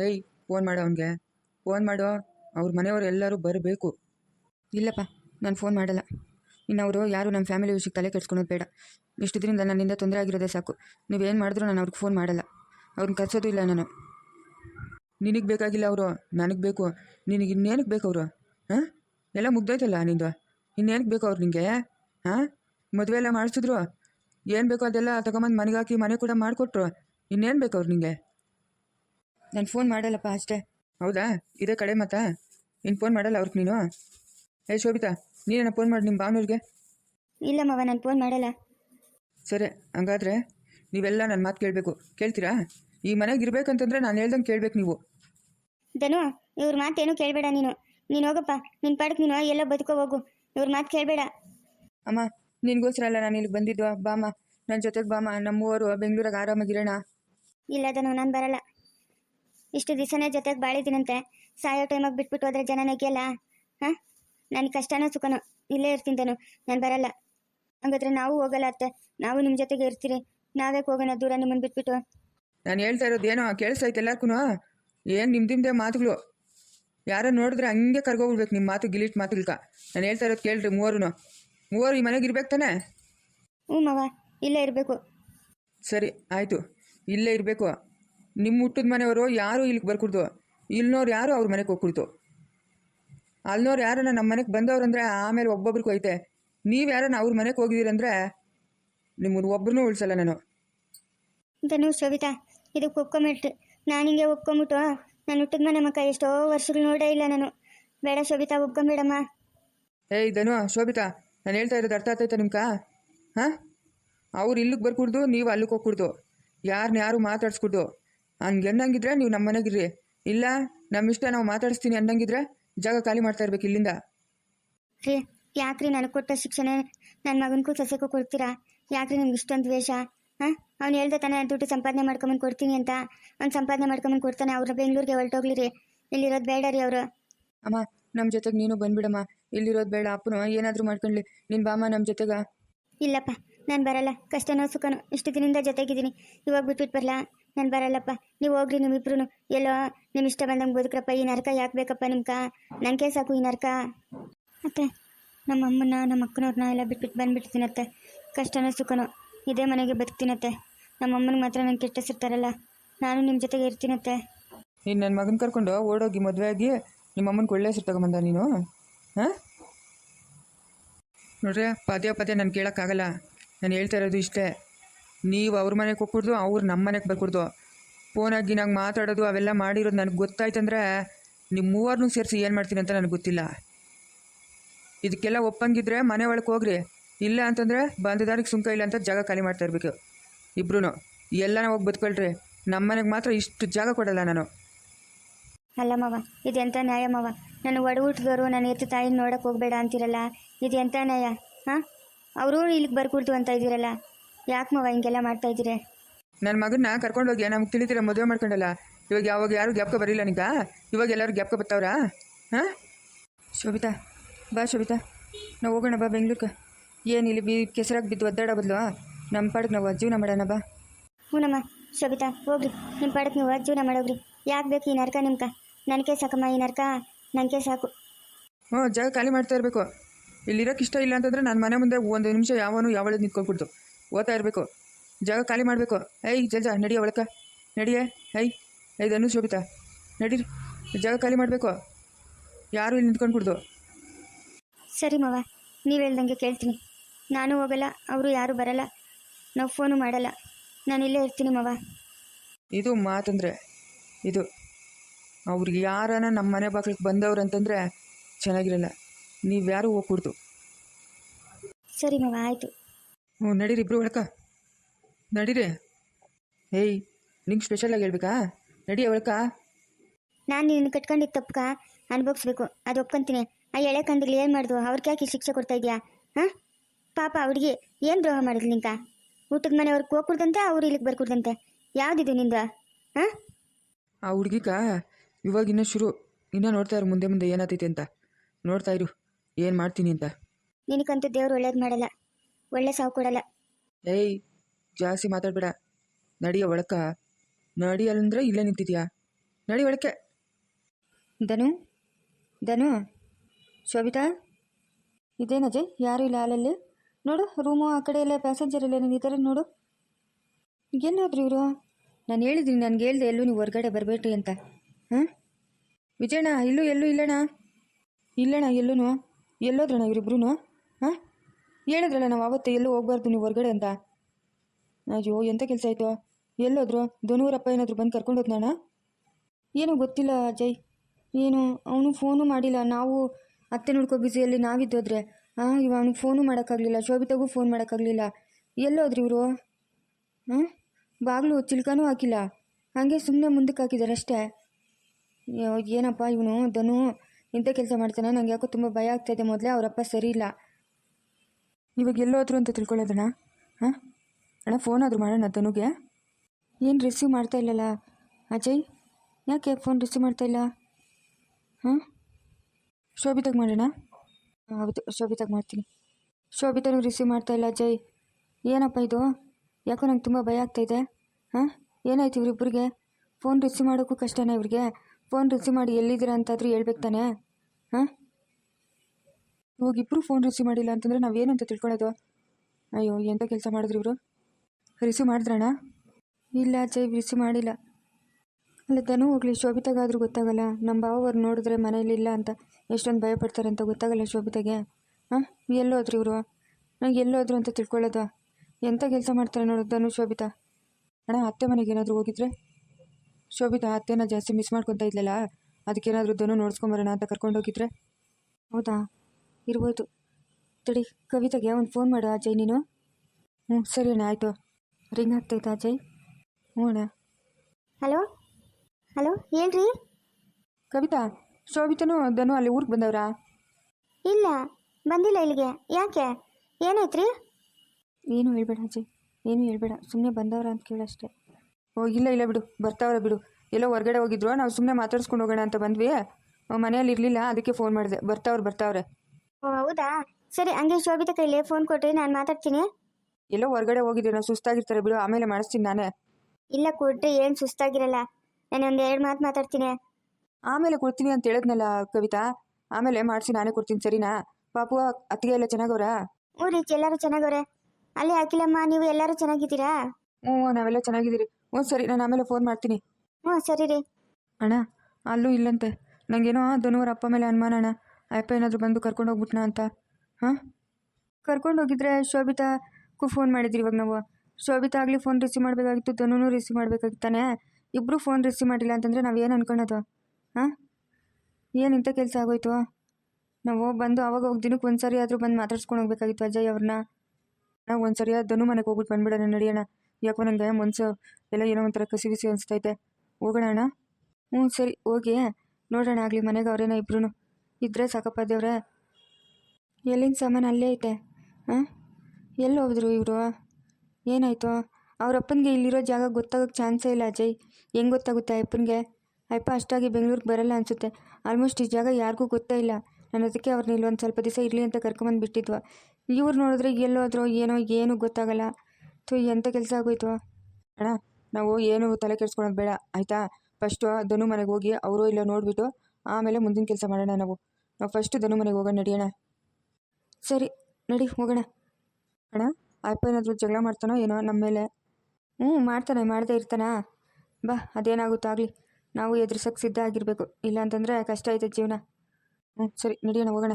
ಏಯ್ ಫೋನ್ ಮಾಡು ಅವನಿಗೆ. ಫೋನ್ ಮಾಡು, ಅವ್ರ ಮನೆಯವರು ಎಲ್ಲರೂ ಬರಬೇಕು. ಇಲ್ಲಪ್ಪ, ನಾನು ಫೋನ್ ಮಾಡಲ್ಲ. ಇನ್ನು ಅವರು ಯಾರು ನಮ್ಮ ಫ್ಯಾಮಿಲಿ ವಿಷಯಕ್ಕೆ ತಲೆ ಕೆಡ್ಸ್ಕೊಳೋದು ಬೇಡ. ಇಷ್ಟು ದಿನದಿಂದ ನನ್ನಿಂದ ತೊಂದರೆ ಆಗಿರೋದೇ ಸಾಕು. ನೀವೇನು ಮಾಡಿದ್ರು ನಾನು ಅವ್ರಿಗೆ ಫೋನ್ ಮಾಡಲ್ಲ. ಅವ್ರನ್ನ ಕರೆಸೋದು ಇಲ್ಲ ನಾನು. ನಿನಗೆ ಬೇಕಾಗಿಲ್ಲ ಅವರು, ನನಗೆ ಬೇಕು. ನಿನಗೆ ಇನ್ನೇನಕ್ಕೆ ಬೇಕು ಅವರು? ಹಾಂ? ಎಲ್ಲ ಮುಗ್ದೋಯ್ತಲ್ಲ ನಿಂದು? ಇನ್ನೇನಕ್ಕೆ ಬೇಕು ಅವ್ರು ನಿನಗೆ ಹಾಂ? ಮದುವೆ ಎಲ್ಲ ಮಾಡಿಸಿದ್ರು? ಏನು ಬೇಕೋ ಅದೆಲ್ಲ ತಗೊಂಬಂದು ಮನೆಗೆ ಹಾಕಿ ಮನೆ ಕೂಡ ಮಾಡಿಕೊಟ್ರು. ಇನ್ನೇನು ಬೇಕು ಅವ್ರು ನಿನಗೆ ನಾನು ಫೋನ್ ಮಾಡಲ್ಲಪ್ಪ ಅಷ್ಟೇ. ಹೌದಾ? ಇದೇ ಕಡೆ ಮಾತಾ ಇನ್ನು ಫೋನ್ ಮಾಡಲ್ಲ ಅವ್ರಿಗೆ ನೀನು? ಏ ಶೋಭಿತಾ ನೀನೇನ ಫೋನ್ ಮಾಡಿ ನಿಮ್ಮ ಭಾವನವ್ರಿಗೆ ಇಲ್ಲ ಮಾವ ನಾನು ಫೋನ್ ಮಾಡಲ್ಲ. ಸರಿ ಹಂಗಾದ್ರೆ ನೀವೆಲ್ಲ ನನ್ನ ಮಾತು ಕೇಳಬೇಕು. ಕೇಳ್ತೀರಾ? ಈ ಮನೆಗೆ ಇರ್ಬೇಕಂತಂದ್ರೆ ನಾನು ಹೇಳ್ದಂಗೆ ಕೇಳ್ಬೇಕು ನೀವು. ಧನು ಇವ್ರ ಮಾತೇನು ಕೇಳಬೇಡ ನೀನು. ನೀನು ಹೋಗಪ್ಪ ನಿನ್ನ ಪಾಡಕ್ಕೆ ನೀನು ಎಲ್ಲ ಬದುಕೋ ಹೋಗು. ಇವ್ರ ಮಾತು ಕೇಳಬೇಡ. ಅಮ್ಮ ನಿನಗೋಸ್ಕರ ಅಲ್ಲ ನಾನು ಇಲ್ಲಿಗೆ ಬಂದಿದ್ದು. ಬಾಮ್ಮ ನನ್ನ ಜೊತೆಗೆ ಬಾಮ್ಮ ನಮ್ಮೂವರು ಬೆಂಗಳೂರಾಗ ಆರಾಮಾಗಿರೋಣ ಇಲ್ಲ ಧನು ನಾನು ಬರಲ್ಲ. ಇಷ್ಟು ದಿವಸನೇ ಜೊತೆಗೆ ಬಾಳಿದ್ದೀನಂತೆ. ಸಾಯೋ ಟೈಮಾಗಿ ಬಿಟ್ಬಿಟ್ಟು ಹೋದ್ರೆ ಜನ ನೆಗೆಯಲ್ಲ? ಹಾಂ? ನನಗೆ ಕಷ್ಟನೋ ಸುಖನೋ? ಇಲ್ಲೇ ಇರ್ತೀನಿ ಧನು ನಾನು ಬರಲ್ಲ. ಹಂಗಾದ್ರೆ ನಾವು ಹೋಗಲ್ಲ ಅತ್ತೆ. ನಾವು ನಿಮ್ಮ ಜೊತೆಗೆ ಇರ್ತೀರಿ. ನಾವೇ ಹೋಗೋಣ? ದೂರ ನಿಮ್ಮನ್ನು ಬಿಟ್ಬಿಟ್ಟು. ನಾನು ಹೇಳ್ತಾ ಇರೋದು ಏನೋ? ಕೇಳಿಸ್ತೈತೆ ಎಲ್ಲಾರ್ಗೂ ಏನು ನಿಮ್ದಿಮ್ದೇ ಮಾತುಗಳು? ಯಾರೋ ನೋಡಿದ್ರೆ ಹಂಗೆ ಕರ್ಗೋಗ್ಬಿಡ್ಬೇಕು ನಿಮ್ಮ ಮಾತು ಗಿಲೀಟ್ ಮಾತುಗಳ್ಕ ನಾನು ಹೇಳ್ತಾ ಇರೋದು ಕೇಳ್ರಿ ಮೂವರು ಮೂವರು ಈ ಮನೆಗೆ ಇರ್ಬೇಕು ತಾನೆ? ಹ್ಞೂ ಮಾವ. ಇಲ್ಲೇ ಇರಬೇಕು. ಸರಿ ಆಯಿತು. ಇಲ್ಲೇ ಇರಬೇಕು. ನಿಮ್ಮ ಹುಟ್ಟಿದ ಮನೆಯವರು ಯಾರು ಇಲ್ಲಿಗೆ ಬರ್ಕೊಡ್ದು ಇಲ್ಲಿನವ್ರು ಯಾರು ಅವ್ರ ಮನೆಗೆ ಹೋಗ್ಕೊಡ್ತು ಅಲ್ನೋರು ಯಾರನ್ನ ನಮ್ಮ ಮನೆಗೆ ಬಂದವ್ರಂದ್ರೆ ಆಮೇಲೆ ಒಬ್ಬೊಬ್ರಿಗೆ ಹೋಯ್ತೆ ನೀವು ಯಾರನ್ನ ಅವ್ರ ಮನೆಗೆ ಹೋಗಿದ್ದೀರಂದ್ರೆ ನಿಮ್ಮನ್ನು ಒಬ್ಬರನ್ನೂ ಉಳಿಸಲ್ಲ ನಾನು. ಧನು ಶೋಭಿತಾ ಇದಕ್ಕೆ ಒಪ್ಕೊಂಬಿಟ್ಟು ನಾನು ಹಿಂಗೆ ಒಪ್ಕೊಂಬಿಟ್ಟು ನಾನು ಹುಟ್ಟಿದ ಮನೆ ಮಕ್ಕ ಎಷ್ಟೋ ವರ್ಷಗಳು ನೋಡೇ ಇಲ್ಲ ನಾನು. ಬೇಡ ಶೋಭಿತಾ ಒಪ್ಕೊಂಬೇಡಮ್ಮ. ಏಯ್ ಧನು ಶೋಭಿತಾ ನಾನು ಹೇಳ್ತಾ ಇರೋದು ಅರ್ಥ ಆಗ್ತೈತೆ ನಿಮ್ಕ? ಹಾಂ? ಅವ್ರು ಇಲ್ಲಿಗೆ ಬರ್ಕೊಡ್ದು ನೀವು ಅಲ್ಲಿಗೆ ಹೋಗ್ಕೊಡ್ದು. ಯಾರನ್ನ ಯಾರು ಮಾತಾಡ್ಸ್ಕೊಡ್ದು. ಹಂಗೆ ಅನ್ನಂಗಿದ್ರೆ ನೀವು ನಮ್ಮ ಮನೆಗಿರ್ರಿ. ಇಲ್ಲ ನಮ್ಮ ಇಷ್ಟ ನಾವು ಮಾತಾಡಿಸ್ತೀನಿ ಅನ್ನಂಗಿದ್ರೆ ಜಾಗ ಖಾಲಿ ಮಾಡ್ತಾ ಇರ್ಬೇಕು ಇಲ್ಲಿಂದ. ರೀ ಯಾಕ್ರಿ ನನಗೆ ಕೊಟ್ಟ ಶಿಕ್ಷಣ ನನ್ನ ಮಗನಿಗೂ ಸಸ್ಯಕ್ಕೂ ಕೊಡ್ತೀರಾ? ಯಾಕ್ರಿ ನಿಮ್ಗೆ ಇಷ್ಟೊಂದು ವೇಷ ಹಾಂ? ಅವ್ನು ಹೇಳ್ದೆ ತಾನೆ ದುಡ್ಡು ಸಂಪಾದನೆ ಮಾಡ್ಕೊಂಬಂದು ಕೊಡ್ತೀನಿ ಅಂತ. ಅವ್ನು ಸಂಪಾದನೆ ಮಾಡ್ಕೊಂಬಂದು ಕೊಡ್ತಾನೆ ಅವ್ರನ್ನ ಬೆಂಗಳೂರಿಗೆ ಹೊರಟೋಗ್ಲಿ ರೀ. ಇಲ್ಲಿರೋದು ಬೇಡ ರೀ ಅವರು. ಅಮ್ಮ ನಮ್ಮ ಜೊತೆಗೆ ನೀನು ಬಂದ್ಬಿಡಮ್ಮ. ಇಲ್ಲಿರೋದು ಬೇಡ ಅಪ್ಪನು ಏನಾದರೂ ಮಾಡ್ಕೊಳ್ಳಿ ನಿನ್ ಬಾಮ್ಮ ನಮ್ಮ ಜೊತೆಗ. ಇಲ್ಲಪ್ಪ ನಾನು ಬರಲ್ಲ. ಕಷ್ಟನೋ ಸುಖನೋ ಇಷ್ಟು ದಿನದಿಂದ ಜೊತೆಗಿದ್ದೀನಿ. ಇವಾಗ ಬಿಟ್ಬಿಟ್ಟು ಬರಲ್ಲ ನಾನು ಬರಲ್ಲಪ್ಪ. ನೀವು ಹೋಗ್ರಿ ನಿಮ್ಮಿಬ್ರು ಎಲ್ಲೋ ನಿಮ್ಮ ಇಷ್ಟ ಬಂದಂಗೆ ಬದುಕ್ರಪ್ಪ. ಈ ನರಕ ಯಾಕೆ ಬೇಕಪ್ಪ ನಿಮ್ಕ ನನಗೆ ಸಾಕು ಈ ನರಕ. ಅತ್ತೆ, ನಮ್ಮ ಅಮ್ಮನ ನಮ್ಮ ಅಕ್ಕನವ್ರನ್ನ ಎಲ್ಲ ಬಿಟ್ಬಿಟ್ಟು ಬಂದ್ಬಿಡ್ತೀನತ್ತೆ ಕಷ್ಟನೋ ಸುಖನೋ. ಇದೇ ಮನೆಗೆ ಬದುಕ್ತೀನತ್ತೆ ನಮ್ಮ ಅಮ್ಮನಿಗೆ ಮಾತ್ರ ನಂಗೆ ಕೆಟ್ಟ ಸಿಗ್ತಾರಲ್ಲ ನಾನು ನಿಮ್ಮ ಜೊತೆಗೆ ಇರ್ತೀನತ್ತೆ ನೀನು ನನ್ನ ಮಗನ ಕರ್ಕೊಂಡು ಓಡೋಗಿ ಮದುವೆ ಆಗಿ ನಿಮ್ಮ ಅಮ್ಮನ ಒಳ್ಳೆ ಹೆಸರು ತಗೊಂಬಂದ ನೀನು? ಹಾಂ? ನೋಡ್ರಿ ಪದೇ ಪದೇ ನಾನು ಕೇಳೋಕ್ಕಾಗಲ್ಲ. ನಾನು ಹೇಳ್ತಾ ಇರೋದು ಇಷ್ಟೇ. ನೀವು ಅವ್ರ ಮನೆಗೆ ಹೋಗ್ಕೊಡ್ದು ಅವ್ರು ನಮ್ಮ ಮನೆಗೆ ಬರ್ಕೊಡ್ದು ಫೋನಾಗಿ ನಂಗೆ ಮಾತಾಡೋದು ಅವೆಲ್ಲ ಮಾಡಿರೋದು ನನಗೆ ಗೊತ್ತಾಯ್ತಂದ್ರೆ ನಿಮ್ಮ ಮೂವರನ್ನೂ ಸೇರಿಸಿ ಏನು ಮಾಡ್ತೀನಿ ಅಂತ ನನಗೆ ಗೊತ್ತಿಲ್ಲ. ಇದಕ್ಕೆಲ್ಲ ಒಪ್ಪಂಗಿದ್ರೆ ಮನೆ ಒಳಗೆ ಹೋಗ್ರಿ. ಇಲ್ಲ ಅಂತಂದರೆ ಬಂದದಾರಿಗೆ ಸುಂಕ ಇಲ್ಲ ಅಂತ ಜಾಗ ಖಾಲಿ ಮಾಡ್ತಾ ಇರಬೇಕು. ಇಬ್ರು ಎಲ್ಲನ ಹೋಗಿ ಬದುಕೊಳ್ರಿ. ನಮ್ಮ ಮನೆಗೆ ಮಾತ್ರ ಇಷ್ಟು ಜಾಗ ಕೊಡಲ್ಲ ನಾನು. ಅಲ್ಲ ಮಾವ ಇದೆಂಥ ಮಾವ? ನಾನು ಒಡ ಹುಟ್ಟಿದವರು ನನ್ನ ಎತ್ತು ತಾಯಿನ ನೋಡಕ್ಕೆ ಹೋಗಬೇಡ ಅಂತಿರಲ್ಲ? ಇದೆಂಥ ನ್ಯಾಯ, ಹಾಂ? ಅವರು ಇಲ್ಲಿಗೆ ಬರ್ಕೊಡ್ತು ಅಂತ ಇದ್ದೀರಲ್ಲ? ಯಾಕೆ ಮಾವ ಹಿಂಗೆಲ್ಲ ಮಾಡ್ತಾ ಇದ್ದೀರಿ? ನನ್ನ ಮಗನ್ನ ಕರ್ಕೊಂಡೋಗಿ ನಮ್ಗೆ ತಿಳಿತೀರ ಮದುವೆ ಮಾಡ್ಕೊಂಡಲ್ಲ. ಇವಾಗ ಯಾವಾಗ ಯಾರು ಗ್ಯಾಪ್ಕ ಬರಲಿಲ್ಲ ನಿಗ? ಇವಾಗ ಎಲ್ಲರೂ ಗ್ಯಾಪ್ಕ ಬರ್ತಾವ್ರಾ? ಹಾಂ? ಶೋಭಿತಾ ಬಾ ಶೋಭಿತಾ. ನಾವು ಹೋಗೋಣ ಬಾ ಬೆಂಗ್ಳೂರ್ಗೆ ಏನು ಇಲ್ಲಿ ಬಿ ಕೆಸರಾಗಿ ಬಿದ್ದು ಒದ್ದಾಡ ಬದಲು? ನಮ್ಮ ಪಾಡಕ್ಕೆ ನಾವು ಜೀವನ ಮಾಡೋಣ ಬಾ. ಹ್ಞೂನಮ್ಮ ಶೋಭಿತಾ ಹೋಗ್ರಿ ನಿಮ್ಮ ಪಾಡಕ್ಕೆ ನೀವು ಜೀವನ ಮಾಡೋಗ್ರಿ. ಯಾಕೆ ಬೇಕು ಈ ನರ್ಕ ನಿಮ್ಕ? ನನಗೆ ಸಾಕಮ್ಮ ಈ ನರ್ಕ ನನಗೆ ಸಾಕು. ಹ್ಞೂ ಜಾಗ ಖಾಲಿ ಮಾಡ್ತಾ ಇರಬೇಕು. ಇಲ್ಲಿರೋಕೆ ಇಷ್ಟ ಇಲ್ಲ ಅಂತಂದರೆ ನನ್ನ ಮನೆ ಮುಂದೆ ಒಂದು ನಿಮಿಷ ಯಾವನು ಯಾವಳು ನಿಂತ್ಕೊಂಡ್ಬಿಡ್ತು ಓದ್ತಾ ಇರಬೇಕು. ಜಾಗ ಖಾಲಿ ಮಾಡಬೇಕು. ಏಯ್ ಜಲ್ಜ ನಡಿಯ ಒಳಕ ನಡಿಯೇ ಏಯ್ ಐದು ಅನು ಶೋಭಿತಾ. ನಡೀರಿ ಜಾಗ ಖಾಲಿ ಮಾಡಬೇಕು. ಯಾರು ಇಲ್ಲಿ ನಿಂತ್ಕೊಂಡು ಕುಡ್ದು ಸರಿ ಮಾವ ನೀವು ಹೇಳ್ದಂಗೆ ಕೇಳ್ತೀನಿ. ನಾನು ಹೋಗಲ್ಲ ಅವರು ಯಾರು ಬರಲ್ಲ. ನಾವು ಫೋನು ಮಾಡಲ್ಲ. ನಾನು ಇಲ್ಲೇ ಇರ್ತೀನಿ ಮಾವ. ಇದು ಮಾತಂದರೆ ಇದು ಅವ್ರಿಗೆ ಯಾರನ ನಮ್ಮ ಮನೆ ಬಾಗಿಲಿಗೆ ಬಂದವ್ರು ಅಂತಂದರೆ ಚೆನ್ನಾಗಿರಲ್ಲ. ನೀವ್ಯಾರು ಹೋಗ್ಬಿಡ್ತು ಸರಿ ಮಾವ ಆಯಿತು. ಹ್ಞೂ ನಡೀರಿ ಇಬ್ಬರು ಒಳಕ. ನಡೀರಿ. ಏಯ್ ನಿಂಗೆ ಸ್ಪೆಷಲಾಗಿ ಹೇಳ್ಬೇಕಾ? ನಡಿ ಒಳಕ ನಾನು ನಿನ್ನ ಕಟ್ಕೊಂಡಿದ್ದ ತಪ್ಪಕ ಅನುಭವಿಸ್ಬೇಕು. ಅದು ಒಪ್ಕೊಂತೀನಿ. ಆ ಎಳೆ ಕಂದಿಗೆ ಏನು ಮಾಡಿದ್ವು? ಅವ್ರಿಗೆ ಯಾಕೆ ಶಿಕ್ಷೆ ಕೊಡ್ತಾ ಇದೆಯಾ? ಹಾಂ? ಪಾಪ ಹುಡುಗಿ ಏನು ದ್ರೋಹ ಮಾಡಿದ್ಲು ನಿಂಕ ಊಟದ ಮನೆಯವ್ರಿಗೆ ಹೋಗ್ಕೊಡ್ದಂತೆ ಅವ್ರು ಇಲ್ಲಿಗೆ ಬರ್ಕೊಡ್ದಂತೆ ಯಾವ್ದಿದು ನಿಂದ? ಹಾಂ? ಆ ಹುಡುಗಿಕ ಇವಾಗ ಇನ್ನೂ ಶುರು ಇನ್ನೂ ನೋಡ್ತಾ ಇರು ಮುಂದೆ ಮುಂದೆ ಏನಾಗ್ತೈತೆ ಅಂತ. ನೋಡ್ತಾ ಇರು ಏನು ಮಾಡ್ತೀನಿ ಅಂತ. ನಿನಗಂತೂ ದೇವ್ರು ಒಳ್ಳೇದು ಮಾಡಲ್ಲ. ಒಳ್ಳೆ ಸಾವು ಕೊಡಲ್ಲ. ಏಯ್ ಜಾಸ್ತಿ ಮಾತಾಡಬೇಡ. ನಡಿಯ ಒಳಕ. ನಡಿ ಅಂದ್ರೆ ಇಲ್ಲೇ ನಿಂತಿದ್ಯಾ? ನಡಿ ಒಳಕ್ಕೆ. ಧನು ಧನು ಶೋಭಿತಾ ಇದೇನು ಅಜಯ್? ಯಾರು ಇಲ್ಲ ಹಾಲಲ್ಲಿ? ನೋಡು ರೂಮು ಆ ಕಡೆ ಎಲ್ಲ ಪ್ಯಾಸೆಂಜರ್ ಎಲ್ಲ ಇದ್ದಾರೆ ನೋಡು. ಏನಾದ್ರು ಇವರು ನಾನು ಹೇಳಿದ್ದೀನಿ ನನಗೆ ಹೇಳ್ದೆ ಎಲ್ಲೂ ನೀವು ಹೊರಗಡೆ ಬರಬೇಡ್ರಿ ಅಂತ. ಹಾಂ? ವಿಜಯಣ್ಣ ಇಲ್ಲೂ ಎಲ್ಲೂ ಇಲ್ಲಣ್ಣ? ಇಲ್ಲಣ್ಣ ಎಲ್ಲೂ ಎಲ್ಲೋದ್ರಣ್ಣ ಇವರಿಬ್ರು ಹಾಂ? ಹೇಳಿದ್ರಲ್ಲ, ನಾವು ಆವತ್ತು ಎಲ್ಲೂ ಹೋಗ್ಬಾರ್ದು ನೀವು ಹೊರಗಡೆ ಅಂತ. ಅಯ್ಯೋ ಎಂಥ ಕೆಲಸ ಆಯಿತು? ಎಲ್ಲೋದ್ರು ಧನುವರಪ್ಪ ಏನಾದರೂ ಬಂದು ಕರ್ಕೊಂಡು ಹೋದ್ನಣ್ಣ? ಏನೂ ಗೊತ್ತಿಲ್ಲ ಅಜಯ್. ಏನು, ಅವನು ಫೋನು ಮಾಡಿಲ್ಲ. ನಾವು ಅತ್ತೆ ನೋಡ್ಕೋ ಬ್ಯುಸಿಯಲ್ಲಿ ನಾವಿದ್ದೋದ್ರೆ. ಹಾಂ ಇವ ಅವ್ನಿಗೆ ಫೋನು ಮಾಡೋಕ್ಕಾಗಲಿಲ್ಲ. ಶೋಭಿತಾಗೂ ಫೋನ್ ಮಾಡೋಕ್ಕಾಗಲಿಲ್ಲ. ಎಲ್ಲೋದ್ರಿ ಇವರು? ಹಾಂ ಬಾಗಿಲು ಚಿಲ್ಕಾನೂ ಹಾಕಿಲ್ಲ. ಹಾಗೆ ಸುಮ್ಮನೆ ಮುಂದಕ್ಕೆ ಹಾಕಿದ್ದಾರೆ ಅಷ್ಟೇ. ಏನಪ್ಪ ಇವನು? ಧನು, ಇಂಥ ಕೆಲಸ ಮಾಡ್ತಾನೆ. ನಂಗೆ ಯಾಕೋ ತುಂಬ ಭಯ ಆಗ್ತಾಯಿದೆ ಮೊದಲೇ ಅವರಪ್ಪ ಸರಿ ಇಲ್ಲ. ಇವಾಗ ಎಲ್ಲೋದ್ರು ಅಂತ ತಿಳ್ಕೊಳ್ಳೋದಣ್ಣ ಹಾಂ? ಅಣ್ಣ ಫೋನ್ ಆದರೂ ಮಾಡೋಣ ತನುಗೆ. ಏನು ರಿಸೀವ್ ಮಾಡ್ತಾ ಇಲ್ಲಲ್ಲ? ಅಜಯ್, ಯಾಕೆ ಫೋನ್ ರಿಸೀವ್ ಮಾಡ್ತಾ ಇಲ್ಲ? ಹಾಂ? ಶೋಭಿತಾಗ ಮಾಡೋಣ? ಹೌದು, ಶೋಭಿತಾಗ ಮಾಡ್ತೀನಿ. ಶೋಭಿತಾನು ರಿಸೀವ್ ಮಾಡ್ತಾ ಇಲ್ಲ ಅಜಯ್. ಏನಪ್ಪ ಇದು? ಯಾಕೋ ನಂಗೆ ತುಂಬ ಭಯ ಆಗ್ತಾಯಿದೆ ಹಾಂ? ಏನಾಯ್ತು ಇವ್ರಿಬ್ರಿಗೆ? ಫೋನ್ ರಿಸೀವ್ ಮಾಡೋಕ್ಕೂ ಕಷ್ಟನೇ ಇವ್ರಿಗೆ? ಫೋನ್ ರಿಸೀವ್ ಮಾಡಿ ಎಲ್ಲಿದ್ದೀರಾ ಅಂತಾದರೂ ಹೇಳ್ಬೇಕು ತಾನೇ? ಹಾಂ? ಇಬ್ಬರು ಫೋನ್ ರಿಸೀವ್ ಮಾಡಿಲ್ಲ ಅಂತಂದರೆ ಅಂತ ತಿಳ್ಕೊಳ್ಳೋದು ಅಯ್ಯೋ ಎಂಥ ಕೆಲಸ ಮಾಡಿದ್ರು ಇವರು? ರಿಸೀವ್ ಮಾಡಿದ್ರಣ್ಣ? ಇಲ್ಲ ಜೈ ರಿಸೀವ್ ಮಾಡಿಲ್ಲ. ಅಲ್ಲ ಧನು ಹೋಗ್ಲಿ, ಶೋಭಿತಾಗಾದ್ರೂ ಗೊತ್ತಾಗಲ್ಲ. ನಮ್ಮ ಭಾವವ್ರು ನೋಡಿದ್ರೆ ಮನೇಲಿ ಇಲ್ಲ ಅಂತ ಎಷ್ಟೊಂದು ಭಯ ಪಡ್ತಾರೆ ಅಂತ ಗೊತ್ತಾಗಲ್ಲ ಶೋಭಿತಾಗೆ. ಹಾಂ ಎಲ್ಲೋದ್ರು ಇವರು? ನಂಗೆ ಎಲ್ಲೋದ್ರು ಅಂತ ತಿಳ್ಕೊಳ್ಳೋದು ಎಂಥ ಕೆಲಸ ಮಾಡ್ತಾರೆ ನೋಡು ಧನು ಶೋಭಿತಾ. ಅಣ್ಣ, ಅತ್ತೆ ಮನೆಗೆ ಏನಾದರೂ ಹೋಗಿದ್ರೆ? ಶೋಭಿತಾ, ಅತ್ತೆನ ಜಾಸ್ತಿ ಮಿಸ್ ಮಾಡ್ಕೊತಾ ಇದ್ಲಲ್ಲ, ಅದಕ್ಕೇನಾದರೂ ಧನು ನೋಡ್ಸ್ಕೊಂಬರೋಣ ಅಂತ ಕರ್ಕೊಂಡು ಹೋಗಿದ್ರೆ? ಹೌದಾ? ಇರ್ಬೋದು. ತಡಿ ಕವಿತಾಗೆ ಒಂದು ಫೋನ್ ಮಾಡು ಅಜಯ್ ನೀನು. ಹ್ಞೂ ಸರಿ ಅಣ್ಣ ಆಯಿತು. ರಿಂಗ್ ಆಗ್ತೈತಾ ಅಜಯ್? ಹ್ಞೂ ಅಣ್ಣ. ಹಲೋ? ಹಲೋ ಹೇಳ್ರಿ ಕವಿತಾ ಶೋಭಿತನು ಧನು ಅಲ್ಲಿ ಊರಿಗೆ ಬಂದವ್ರಾ? ಇಲ್ಲ ಬಂದಿಲ್ಲ ಇಲ್ಲಿಗೆ. ಯಾಕೆ? ಏನಾಯ್ತ್ರಿ? ಏನು ಹೇಳ್ಬೇಡ ಅಜಯ್ ಏನು ಹೇಳ್ಬೇಡ. ಸುಮ್ಮನೆ ಬಂದವ್ರ ಅಂತ ಕೇಳಷ್ಟೇ ಓ ಇಲ್ಲ ಇಲ್ಲ ಬಿಡು. ಬರ್ತಾವ್ರ ಬಿಡು. ಎಲ್ಲೋ ಹೊರಗಡೆ ಹೋಗಿದ್ರು ನಾವು ಸುಮ್ಮನೆ ಮಾತಾಡ್ಸ್ಕೊಂಡು ಹೋಗೋಣ ಅಂತ ಬಂದ್ವಿ. ಮನೆಯಲ್ಲಿ ಇರಲಿಲ್ಲ ಅದಕ್ಕೆ ಫೋನ್ ಮಾಡಿದೆ. ಬರ್ತಾವ್ರು ಬರ್ತಾವ್ರೆ. ಹೌದಾ? ಸರಿ ಹಂಗೆ ಶೋಭಿತ ಕೈಲೇ ಫೋನ್ ಕೊಟ್ರಿ ನಾನು ಮಾತಾಡ್ತೀನಿ. ಎಲ್ಲೋ ಹೊರಗಡೆ ಹೋಗಿದ್ದೀವಿ ನಾವು ಸುಸ್ತಾಗಿರ್ತಾರೆ ಬಿಡು ಆಮೇಲೆ ಮಾಡಿಸ್ತೀನಿ ನಾನೇ. ಇಲ್ಲ ಕೊಟ್ರಿ ಏನು ಸುಸ್ತಾಗಿರಲ್ಲ ನಾನು ಒಂದು ಎರಡು ಮಾತು ಮಾತಾಡ್ತೀನಿ. ಆಮೇಲೆ ಕೊಡ್ತೀನಿ ಅಂತ ಹೇಳಿದ್ನಲ್ಲ ಕವಿತಾ ಆಮೇಲೆ ಮಾಡಿಸಿ ನಾನೇ ಕೊಡ್ತೀನಿ ಸರಿನಾ? ಪಾಪು ಅತ್ತಿಗೆ ಎಲ್ಲ ಚೆನ್ನಾಗವ್ರ? ಹ್ಞೂ ರೀ ಎಲ್ಲರೂ ಚೆನ್ನಾಗವ್ರೆ. ಅಲ್ಲಿ ಅಖಿಲಮ್ಮ ನೀವು ಎಲ್ಲರೂ ಚೆನ್ನಾಗಿದ್ದೀರಾ? ಹ್ಞೂ ನಾವೆಲ್ಲ ಚೆನ್ನಾಗಿದ್ದೀರಿ. ಹ್ಞೂ ಸರಿ ನಾನು ಆಮೇಲೆ ಫೋನ್ ಮಾಡ್ತೀನಿ. ಹ್ಞೂ ಸರಿ ರೀ. ಅಣ್ಣ ಅಲ್ಲೂ ಇಲ್ಲಂತೆ. ನನಗೇನೋ ಧನುವರ ಅಪ್ಪ ಮೇಲೆ ಅನುಮಾನ ಅಣ್ಣ. ಅಪ್ಪ ಏನಾದರೂ ಬಂದು ಕರ್ಕೊಂಡು ಹೋಗ್ಬಿಟ್ನಾ ಅಂತ? ಹಾಂ? ಕರ್ಕೊಂಡು ಹೋಗಿದ್ರೆ ಶೋಭಿತಾಕ್ಕೂ ಫೋನ್ ಮಾಡಿದ್ರಿ ಇವಾಗ ನಾವು. ಶೋಭಿತಾ ಆಗಲಿ ಫೋನ್ ರಿಸೀವ್ ಮಾಡಬೇಕಾಗಿತ್ತು, ಧನುನು ರಿಸೀವ್ ಮಾಡಬೇಕಾಗಿತ್ತಾನೆ ಇಬ್ಬರು ಫೋನ್ ರಿಸೀವ್ ಮಾಡಿಲ್ಲ ಅಂತಂದರೆ ನಾವು ಏನು ಅನ್ಕೊಳೋದು? ಹಾಂ? ಏನು ಇಂಥ ಕೆಲಸ ಆಗೋಯ್ತು? ನಾವು ಬಂದು ಅವಾಗ ಹೋಗಿ ದಿನಕ್ಕೆ ಒಂದು ಸರಿ ಆದರೂ ಬಂದು ಮಾತಾಡ್ಸ್ಕೊಂಡು ಹೋಗ್ಬೇಕಾಗಿತ್ತು ಅಜಯ್ ಅವ್ರನ್ನ ನಾವು ಒಂದು ಸರಿ ಧನು ಮನೆಗೆ ಹೋಗ್ಬಿಟ್ಟು ಬಂದ್ಬಿಡೋಣ, ನಡೆಯೋಣ. ಯಾಕೋ ನನಗೆ ಮನಸ್ಸು ಎಲ್ಲ ಏನೋ ಒಂಥರ ಕಸಿ ಬಿಸಿ ಅನಿಸ್ತೈತೆ ಹೋಗೋಣ ಅಣ್ಣ? ಹ್ಞೂ ಸರಿ, ಹೋಗಿ. ನೋಡೋಣ ಆಗಲಿ ಮನೆಗೆ ಅವರೇನೋ ಇಬ್ರು ಇದ್ರೆ ಸಾಕಪ್ಪ ದೇವ್ರೆ ಎಲ್ಲಿನ ಸಾಮಾನು ಅಲ್ಲೇ ಐತೆ? ಹಾಂ ಎಲ್ಲಿ ಹೋದ್ರು ಇವರು? ಏನಾಯಿತು? ಅವರಪ್ಪನಿಗೆ ಇಲ್ಲಿರೋ ಜಾಗ ಗೊತ್ತಾಗೋಕ್ಕೆ ಚಾನ್ಸೇ ಇಲ್ಲ ಅಜಯ್. ಹೆಂಗೆ ಗೊತ್ತಾಗುತ್ತೆ ಅಪ್ಪನಿಗೆ? ಅಯ್ಯಪ್ಪ ಅಷ್ಟಾಗಿ ಬೆಂಗಳೂರಿಗೆ ಬರಲ್ಲ ಅನಿಸುತ್ತೆ. ಆಲ್ಮೋಸ್ಟ್ ಈ ಜಾಗ ಯಾರಿಗೂ ಗೊತ್ತೇ ಇಲ್ಲ. ನಾನು ಅದಕ್ಕೆ ಅವ್ರನ್ನ ಇಲ್ಲಿ ಒಂದು ಸ್ವಲ್ಪ ದಿವಸ ಇರಲಿ ಅಂತ ಕರ್ಕೊಂಬಂದು ಬಿಟ್ಟಿದ್ವು. ಇವ್ರು ನೋಡಿದ್ರೆ ಎಲ್ಲೋದ್ರೋ ಏನೋ ಏನೂ ಗೊತ್ತಾಗಲ್ಲ. ಥು ಎಂಥ ಕೆಲಸ ಆಗೋಯ್ತು? ಅಣ್ಣ ನಾವು ಏನು ತಲೆ ಕೆಡ್ಸ್ಕೊಳೋದು ಬೇಡ. ಆಯಿತಾ? ಫಸ್ಟು ಧನು ಮನೆಗೆ ಹೋಗಿ, ಅವರು ಇಲ್ಲ ನೋಡಿಬಿಟ್ಟು ಆಮೇಲೆ ಮುಂದಿನ ಕೆಲಸ ಮಾಡೋಣ ನಾವು. ನಾವು ಫಸ್ಟ್ ಧನು ಮನೆಗೆ ಹೋಗೋಣ, ನಡೆಯೋಣ. ಸರಿ, ನಡಿ, ಹೋಗೋಣ. ಅಣ್ಣ ಅಪ್ಪ ಏನಾದರೂ ಜಗಳ ಮಾಡ್ತಾನೋ ಏನೋ ನಮ್ಮ ಮೇಲೆ? ಹ್ಞೂ ಮಾಡ್ತಾನೆ, ಮಾಡದೇ ಇರ್ತಾನಾ? ಬಾ, ಅದೇನಾಗುತ್ತೋ ಆಗಲಿ. ನಾವು ಎದುರ್ಸೋಕ್ಕೆ ಸಿದ್ಧ ಆಗಿರಬೇಕು. ಇಲ್ಲಾಂತಂದರೆ ಕಷ್ಟ ಐತೆ ಜೀವನ. ಹ್ಞೂ ಸರಿ, ನಡಿಯೋಣ, ಹೋಗೋಣ.